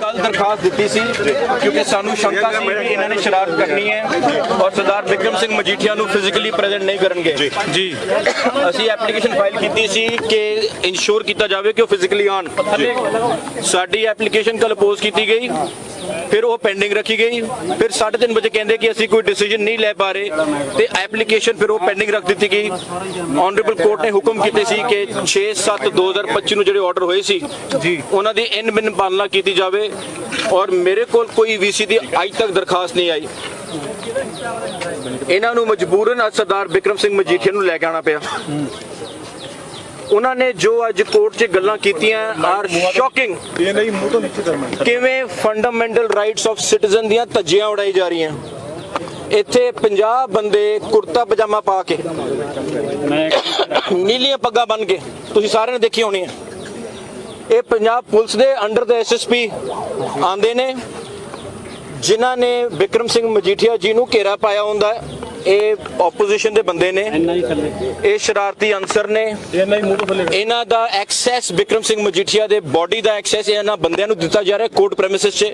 ਕੱਲ ਦਰਖਾਸਤ ਦਿੱਤੀ ਸੀ ਕਿਉਂਕਿ ਸਾਨੂੰ ਸ਼ੰਕਾ ਸੀ ਕਿ ਇਹਨਾਂ ਨੇ ਸ਼ਰਾਰਤ ਕਰਨੀ ਹੈ ਔਰ ਸਰਦਾਰ ਵਿਕਰਮ ਸਿੰਘ ਮਜੀਠੀਆ ਨੂੰ ਫਿਜ਼ੀਕਲੀ ਪ੍ਰੈਜ਼ੈਂਟ ਨਹੀਂ ਕਰਨਗੇ। ਜੀ। ਅਸੀਂ ਐਪਲੀਕੇਸ਼ਨ ਫਾਈਲ ਕੀਤੀ ਸੀ ਕਿ ਇਨਸ਼ੋਰ ਕੀਤਾ ਜਾਵੇ ਕਿ ਉਹ ਫਿਜ਼ੀਕਲੀ ਆਣ ਸਾਡੀ ਐਪਲੀਕੇਸ਼ਨ ਕੱਲ ਪੋਜ਼ ਕੀਤੀ ਗਈ। ਫਿਰ ਉਹ ਪੈਂਡਿੰਗ ਰੱਖੀ ਗਈ। ਫਿਰ 3:30 ਵਜੇ ਕਹਿੰਦੇ ਕਿ ਅਸੀਂ ਕੋਈ ਡਿਸੀਜਨ ਨਹੀਂ ਲੈ ਪਾ ਰਹੇ। ਤੇ ਐਪਲੀਕੇਸ਼ਨ ਫਿਰ ਉਹ ਪੈਂਡਿੰਗ ਰੱਖ ਦਿੱਤੀ ਗਈ। ਆਨਰੇਬਲ ਕੋਰਟ ਨੇ ਹੁਕਮ ਕੀਤੇ ਸੀ ਕਿ 6/7 2025 ਨੂੰ ਜਿਹੜੇ ਆਰਡਰ ਹੋਏ ਸੀ ਜੀ। ਉਹਨਾਂ ਦੀ ਇਨ ਬਿਨ ਪਾਲਣਾ ਕੀਤੀ ਜਾਵੇ। ਔਰ ਮੇਰੇ ਕੋਲ ਕੋਈ ਵੀਸੀ ਦੀ ਅੱਜ ਤੱਕ ਦਰਖਾਸਤ ਨਹੀਂ ਆਈ। ਇਹਨਾਂ ਨੂੰ ਮਜਬੂਰਨ ਸਰਦਾਰ ਵਿਕਰਮ ਸਿੰਘ ਮਜੀਠੀਆ ਨੂੰ ਲੈ ਕੇ ਆਉਣਾ ਪਿਆ। ਉਹਨਾਂ ਨੇ ਜੋ ਅੱਜ ਕੋਰਟ 'ਚ ਗੱਲਾਂ ਕੀਤੀਆਂ ਆਰ ਸ਼ੌਕਿੰਗ ਇਹ ਨਹੀਂ ਮੂੰਹ ਤੋਂ ਨੀਚੇ ਕਰਨਾ। ਕਿਵੇਂ ਫੰਡਾਮੈਂਟਲ ਰਾਈਟਸ ਆਫ ਸਿਟੀਜ਼ਨ ਦੀਆਂ ਧੱਜੀਆਂ ਉਡਾਈ ਜਾ ਰਹੀਆਂ। ਇੱਥੇ 50 ਬੰਦੇ ਕੁਰਤਾ ਪਜਾਮਾ ਪਾ ਕੇ ਨੀਲੀਆਂ ਪੱਗਾਂ ਬੰਨ ਕੇ ਤੁਸੀਂ ਸਾਰਿਆਂ ਨੇ ਦੇਖੀ ਹੋਣੀ ਹੈ ਇਹ ਪੰਜਾਬ ਪੁਲਿਸ ਦੇ ਅੰਡਰ ਦਾ ਐਸਐਸਪੀ ਆਂਦੇ ਨੇ ਜਿਨ੍ਹਾਂ ਨੇ ਵਿਕਰਮ ਸਿੰਘ ਮਜੀਠੀਆ ਜੀ ਨੂੰ ਘੇਰਾ ਪਾਇਆ ਹੁੰਦਾ ਹੈ। ਇਹ ਆਪੋਜੀਸ਼ਨ ਦੇ ਬੰਦੇ ਨੇ। ਇਹ ਸ਼ਰਾਰਤੀ ਅਨਸਰ ਨੇ। ਇਹਨਾਂ ਦਾ ਐਕਸੈਸ ਵਿਕਰਮ ਸਿੰਘ ਮਜੀਠੀਆ ਦੇ ਬਾਡੀ ਦਾ ਐਕਸੈਸ ਇਹਨਾਂ ਬੰਦਿਆਂ ਨੂੰ ਦਿੱਤਾ ਜਾ ਰਿਹਾ ਕੋਰਟ ਪ੍ਰੈਮਿਸਿਸ 'ਚ।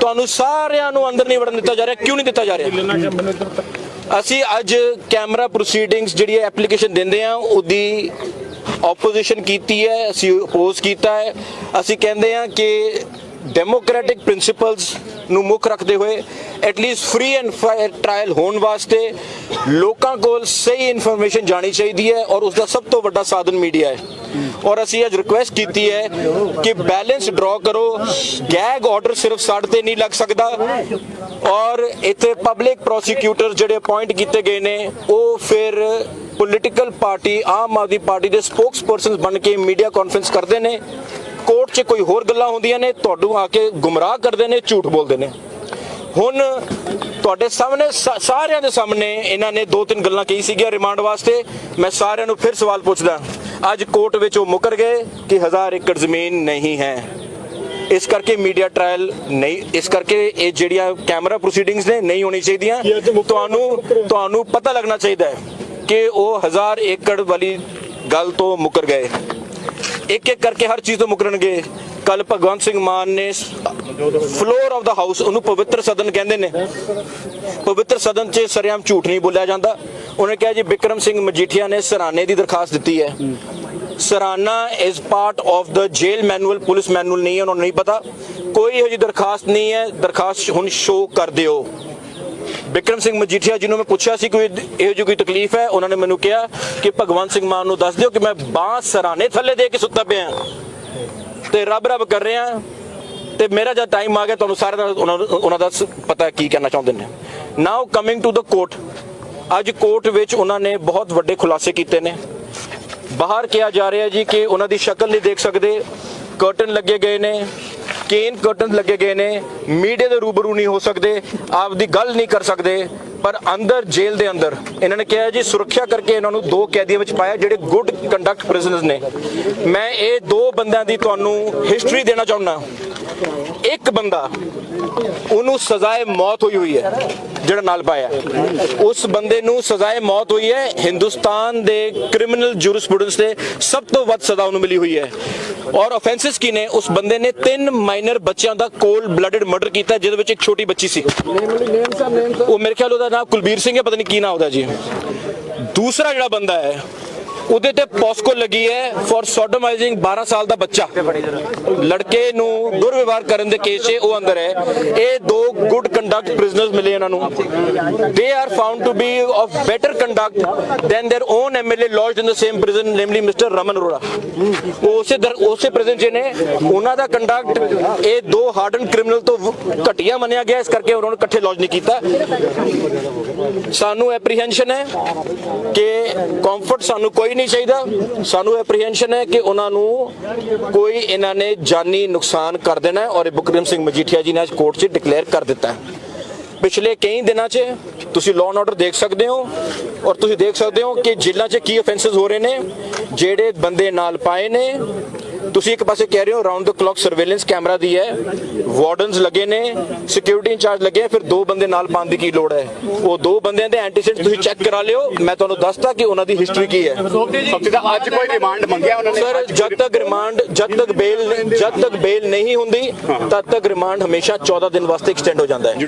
ਤੁਹਾਨੂੰ ਸਾਰਿਆਂ ਨੂੰ ਅੰਦਰ ਨਹੀਂ ਵੜਨ ਦਿੱਤਾ ਜਾ ਰਿਹਾ। ਕਿਉਂ ਨਹੀਂ ਦਿੱਤਾ ਜਾ ਰਿਹਾ? ਅਸੀਂ ਅੱਜ ਕੈਮਰਾ ਪ੍ਰੋਸੀਡਿੰਗਸ ਜਿਹੜੀ ਐਪਲੀਕੇਸ਼ਨ ਦਿੰਦੇ ਆ ਉਹਦੀ ਆਪੋਜੀਸ਼ਨ ਕੀਤੀ ਹੈ ਅਸੀਂ ਅਪੋਜ਼ ਕੀਤਾ ਹੈ। ਅਸੀਂ ਕਹਿੰਦੇ ਆ ਕਿ ਡੈਮੋਕ੍ਰੈਟਿਕ ਪ੍ਰਿੰਸੀਪਲਸ ਨੂੰ ਮੁੱਖ ਰੱਖਦੇ ਹੋਏ at least free and fair trial ਹੋਣ ਵਾਸਤੇ ਲੋਕਾਂ ਕੋਲ ਸਹੀ ਇਨਫੋਰਮੇਸ਼ਨ ਜਾਣੀ ਚਾਹੀਦੀ ਹੈ ਔਰ ਉਸ ਦਾ ਸਭ ਤੋਂ ਵੱਡਾ ਸਾਧਨ ਮੀਡੀਆ ਹੈ। ਔਰ ਅਸੀਂ ਅੱਜ ਰਿਕੁਐਸਟ ਕੀਤੀ ਹੈ ਕਿ ਬੈਲੈਂਸ ਡਰਾ ਕਰੋ। ਗੈਗ ਆਰਡਰ ਸਿਰਫ ਸਾਡੇ ਤੇ ਨਹੀਂ ਲੱਗ ਸਕਦਾ। ਔਰ ਇੱਥੇ ਪਬਲਿਕ ਪ੍ਰੋਸੀਕਿਊਟਰ ਜਿਹੜੇ ਅਪਾਇੰਟ ਕੀਤੇ ਗਏ ਨੇ, ਉਹ ਫਿਰ political party Aam Aadmi party ਦੇ ਸਪੋਕਸਪਰਸਨਸ ਬਣ ਕੇ ਮੀਡੀਆ ਕਾਨਫਰੰਸ ਕਰਦੇ ਨੇ। ਕੋਰਟ 'ਚ ਕੋਈ ਹੋਰ ਗੱਲਾਂ ਹੁੰਦੀਆਂ ਨੇ ਤੁਹਾਨੂੰ ਆ ਕੇ ਗੁੰਮਰਾਹ ਕਰਦੇ ਨੇ ਝੂਠ ਬੋਲਦੇ ਨੇ। ਹੁਣ ਤੁਹਾਡੇ ਸਾਹਮਣੇ ਸਾਰਿਆਂ ਦੇ ਸਾਹਮਣੇ ਇਹਨਾਂ ਨੇ ਦੋ ਤਿੰਨ ਗੱਲਾਂ ਕਹੀ ਸੀਗੀਆਂ ਰਿਮਾਂਡ ਵਾਸਤੇ। ਮੈਂ ਸਾਰਿਆਂ ਨੂੰ ਫਿਰ ਸਵਾਲ ਪੁੱਛਦਾ ਅੱਜ ਕੋਰਟ ਵਿੱਚ ਉਹ ਮੁਕਰ ਗਏ ਕਿ ਹਜ਼ਾਰ ਏਕੜ ਜ਼ਮੀਨ ਨਹੀਂ ਹੈ। ਇਸ ਕਰਕੇ ਮੀਡੀਆ ਟ੍ਰਾਇਲ ਨਹੀਂ ਇਸ ਕਰਕੇ ਇਹ ਜਿਹੜੀਆਂ ਕੈਮਰਾ ਪ੍ਰੋਸੀਡਿੰਗਸ ਨੇ ਨਹੀਂ ਹੋਣੀ ਚਾਹੀਦੀਆਂ। ਤੁਹਾਨੂੰ ਤੁਹਾਨੂੰ ਪਤਾ ਲੱਗਣਾ ਚਾਹੀਦਾ ਹੈ ਕਿ ਉਹ ਹਜ਼ਾਰ ਏਕੜ ਵਾਲੀ ਗੱਲ ਤੋਂ ਮੁਕਰ ਗਏ। ਇੱਕ ਇੱਕ ਕਰਕੇ ਹਰ ਚੀਜ਼ ਤੋਂ ਮੁਕਰਨਗੇ। ਕੱਲ ਭਗਵੰਤ ਸਿੰਘ ਮਾਨ ਨੇ ਫਲੋਰ ਆਫ ਦਾ ਹਾਊਸ ਉਹਨੂੰ ਪਵਿੱਤਰ ਸਦਨ ਕਹਿੰਦੇ ਨੇ। ਪਵਿੱਤਰ ਸਦਨ 'ਚ ਸਰਿਆਮ ਝੂਠ ਨਹੀਂ ਬੋਲਿਆ ਜਾਂਦਾ। ਉਹਨੇ ਕਿਹਾ ਜੀ, ਵਿਕਰਮ ਸਿੰਘ ਮਜੀਠੀਆ ਨੇ ਸਰਾਣੇ ਦੀ ਦਰਖਾਸਤ ਦਿੱਤੀ ਹੈ। ਸਰਾਨਾ is part of the jail manual police manual ਨਹੀਂ ਹੈ, ਉਹਨਾਂ ਨੂੰ ਨਹੀਂ ਪਤਾ। ਕੋਈ ਇਹੋ ਜਿਹੀ ਦਰਖਾਸਤ ਨਹੀਂ ਹੈ। ਦਰਖਾਸਤ ਹੁਣ ਸ਼ੋ ਕਰ ਦਿਓ। ਬਿਕਰਮ ਸਿੰਘ ਮਜੀਠੀਆ ਜਿਹਨੂੰ ਮੈਂ ਪੁੱਛਿਆ ਸੀ ਕੋਈ ਇਹੋ ਜਿਹੀ ਕੋਈ ਤਕਲੀਫ ਹੈ? ਉਹਨਾਂ ਨੇ ਮੈਨੂੰ ਕਿਹਾ ਕਿ ਭਗਵੰਤ ਸਿੰਘ ਮਾਨ ਨੂੰ ਦੱਸ ਦਿਓ ਕਿ ਮੈਂ ਬਾਂਹ ਸਰਾਣੇ ਥੱਲੇ ਦੇ ਕੇ ਸੁੱਤਾ ਪਿਆ। ਤੇ ਰੱਬ ਰੱਬ ਕਰ ਰਿਹਾ। ਤੇ ਮੇਰਾ ਜਦ ਟਾਈਮ ਆ ਗਿਆ, ਤੁਹਾਨੂੰ ਸਾਰਿਆਂ ਦਾ ਉਹਨਾਂ ਉਹਨਾਂ ਦਾ ਸ- ਪਤਾ ਕੀ ਕਹਿਣਾ ਚਾਹੁੰਦੇ ਨੇ। Now coming to the court ਅੱਜ ਕੋਰਟ ਵਿੱਚ ਉਹਨਾਂ ਨੇ ਬਹੁਤ ਵੱਡੇ ਖੁਲਾਸੇ ਕੀਤੇ ਨੇ। ਬਾਹਰ ਕਿਹਾ ਜਾ ਰਿਹਾ ਜੀ ਕਿ ਉਹਨਾਂ ਦੀ ਸ਼ਕਲ ਨਹੀਂ ਦੇਖ ਸਕਦੇ। ਕਰਟਨ ਲੱਗੇ ਗਏ ਨੇ। ਕੇਨ ਕਰਟਨ ਲੱਗੇ ਗਏ ਨੇ, ਮੀਡੀਆ ਦੇ ਰੂਬਰੂ ਨਹੀਂ ਹੋ ਸਕਦੇ, ਆਪਦੀ ਗੱਲ ਨਹੀਂ ਕਰ ਸਕਦੇ, ਪਰ ਅੰਦਰ, ਜੇਲ੍ਹ ਦੇ ਅੰਦਰ, ਇਹਨਾਂ ਨੇ ਕਿਹਾ ਜੀ, ਸੁਰੱਖਿਆ ਕਰਕੇ ਇਹਨਾਂ ਨੂੰ ਦੋ ਕੈਦੀਆਂ ਵਿੱਚ ਪਾਇਆ, ਜਿਹੜੇ ਗੁੱਡ ਕੰਡਕਟ ਪ੍ਰਿਜ਼ਨਰਸ ਨੇ। ਮੈਂ ਇਹ ਦੋ ਬੰਦਿਆਂ ਦੀ ਤੁਹਾਨੂੰ ਹਿਸਟਰੀ ਦੇਣਾ ਚਾਹੁੰਦਾ ਇੱਕ ਬੰਦਾ, ਉਹਨੂੰ ਸਜ਼ਾਏ ਮੌਤ ਹੋਈ ਹੋਈ ਹੈ, ਜਿਹੜਾ ਨਾਲ ਪਾਇਆ। ਉਸ ਬੰਦੇ ਨੂੰ ਸਜ਼ਾਏ ਮੌਤ ਹੋਈ ਹੈ, ਹਿੰਦੁਸਤਾਨ ਦੇ ਕ੍ਰਿਮੀਨਲ ਜੂਰਿਸਪ੍ਰੂਡੈਂਸ ਦੇ ਸਭ ਤੋਂ ਵੱਧ ਸਜ਼ਾ ਉਹਨੂੰ ਮਿਲੀ ਹੋਈ ਹੈ। ਔਰ ਆਫੈਂਸਸ ਕੀ ਨੇ? ਉਸ ਬੰਦੇ ਨੇ ਤਿੰਨ ਮਾਈਨਰ ਬੱਚਿਆਂ ਦਾ ਕੋਲ ਬਲੱਡਡ ਮਰਡਰ ਕੀਤਾ, ਜਿਹਦੇ ਵਿੱਚ ਇੱਕ ਛੋਟੀ ਬੱਚੀ ਸੀ। ਉਹ ਮੇਰੇ ਖਿਆਲ ਉਹਦਾ ਨਾਮ ਕੁਲਬੀਰ ਸਿੰਘ ਹੈ, ਪਤਾ ਨਹੀਂ ਕੀ ਨਾਮ ਉਹਦਾ ਜੀ। ਦੂਸਰਾ ਜਿਹੜਾ ਬੰਦਾ ਹੈ ਉਹਦੇ ਤੇ ਪੋਸਕੋ ਲੱਗੀ ਹੈ ਫॉर ਸੋਡੋਮਾਈਜ਼ਿੰਗ 12 ਸਾਲ ਦਾ ਬੱਚਾ। ਲੜਕੇ ਨੂੰ ਦੁਰਵਿਵਹਾਰ ਕਰਨ ਦੇ ਕੇਸ 'ਚ ਉਹ ਅੰਦਰ ਹੈ। ਇਹ ਦੋ ਗੁੱਡ ਕੰਡਕਟ ਪ੍ਰਿਜ਼ਨਰਸ ਮਿਲੇ ਇਹਨਾਂ ਨੂੰ। They are found to be of better conduct than their own MLA lodged in the same prison namely mister Raman Arora ਉਸੇ ਦਰ, ਉਸੇ ਪ੍ਰਿਜ਼ਨ 'ਚ ਨੇ। ਉਹਨਾਂ ਦਾ ਕੰਡਕਟ ਇਹ ਦੋ ਹਾਰਡਨ ਕ੍ਰਿਮੀਨਲ ਤੋਂ ਘਟੀਆ ਮੰਨਿਆ ਗਿਆ। ਇਸ ਕਰਕੇ ਉਹਨਾਂ ਨੂੰ ਇਕੱਠੇ ਲੌਜ ਨਹੀਂ ਕੀਤਾ। ਸਾਨੂੰ ਐਪਰੀਹੈਂਸ਼ਨ ਹੈ ਕਿ ਕੰਫਰਟ ਸਾਨੂੰ ਕੋਈ ਨਹੀਂ ਨਹੀਂ ਚਾਹੀਦਾ। ਸਾਨੂੰ ਐਪਰੀਹੈਂਸ਼ਨ ਹੈ ਕਿ ਉਹਨਾਂ ਨੂੰ ਕੋਈ ਇਹਨਾਂ ਨੇ ਜਾਨੀ ਨੁਕਸਾਨ ਕਰ ਦੇਣਾ ਔਰ ਇਹ ਬੁਕਰਮ ਸਿੰਘ ਮਜੀਠੀਆ ਜੀ ਨੇ ਅੱਜ ਕੋਰਟ 'ਚ ਡਿਕਲੇਅਰ ਕਰ ਦਿੱਤਾ ਹੈ। ਪਿਛਲੇ ਕਈ ਦਿਨਾਂ 'ਚ ਤੁਸੀਂ ਲਾਅ ਐਂਡ ਆਰਡਰ ਦੇਖ ਸਕਦੇ ਹੋ ਔਰ ਤੁਸੀਂ ਦੇਖ ਸਕਦੇ ਹੋ ਕਿ ਜੇਲ੍ਹਾਂ 'ਚ ਕੀ ਅਫੈਂਸਸ ਹੋ ਰਹੇ ਨੇ, ਜਿਹੜੇ ਬੰਦੇ ਨਾਲ ਪਾਏ ਨੇ ਤੁਸੀਂ ਇੱਕ ਪਾਸੇ ਕਹਿ ਰਹੇ ਹੋ round the clock surveillance camera ਦੀ ਹੈ। ਵਾਰਡਨਸ ਲੱਗੇ ਨੇ ਸਿਕਿਉਰਿਟੀ ਇੰਚਾਰਜ ਲੱਗੇ ਫਿਰ ਦੋ ਬੰਦੇ ਨਾਲ ਪਾਉਣ ਦੀ ਕੀ ਲੋੜ ਹੈ? ਉਹ ਦੋ ਬੰਦਿਆਂ ਦੇ ਐਂਟੀਸੈਂਟ ਤੁਸੀਂ ਚੈੱਕ ਕਰਾ ਲਿਓ ਮੈਂ ਤੁਹਾਨੂੰ ਦੱਸਦਾ ਕਿ ਉਹਨਾਂ ਦੀ ਹਿਸਟਰੀ ਕੀ ਹੈ। ਅੱਜ ਕੋਈ ਰਿਮਾਂਡ ਮੰਗਿਆ ਉਹਨਾਂ ਨੇ? ਸਰ ਜਦ ਤੱਕ ਰਿਮਾਂਡ ਜਦ ਤੱਕ ਬੇਲ ਜਦ ਤੱਕ ਬੇਲ ਨਹੀਂ ਹੁੰਦੀ ਤਦ ਤੱਕ ਰਿਮਾਂਡ ਹਮੇਸ਼ਾ 14 ਦਿਨ ਵਾਸਤੇ ਐਕਸਟੈਂਡ ਹੋ ਜਾਂਦਾ ਹੈ।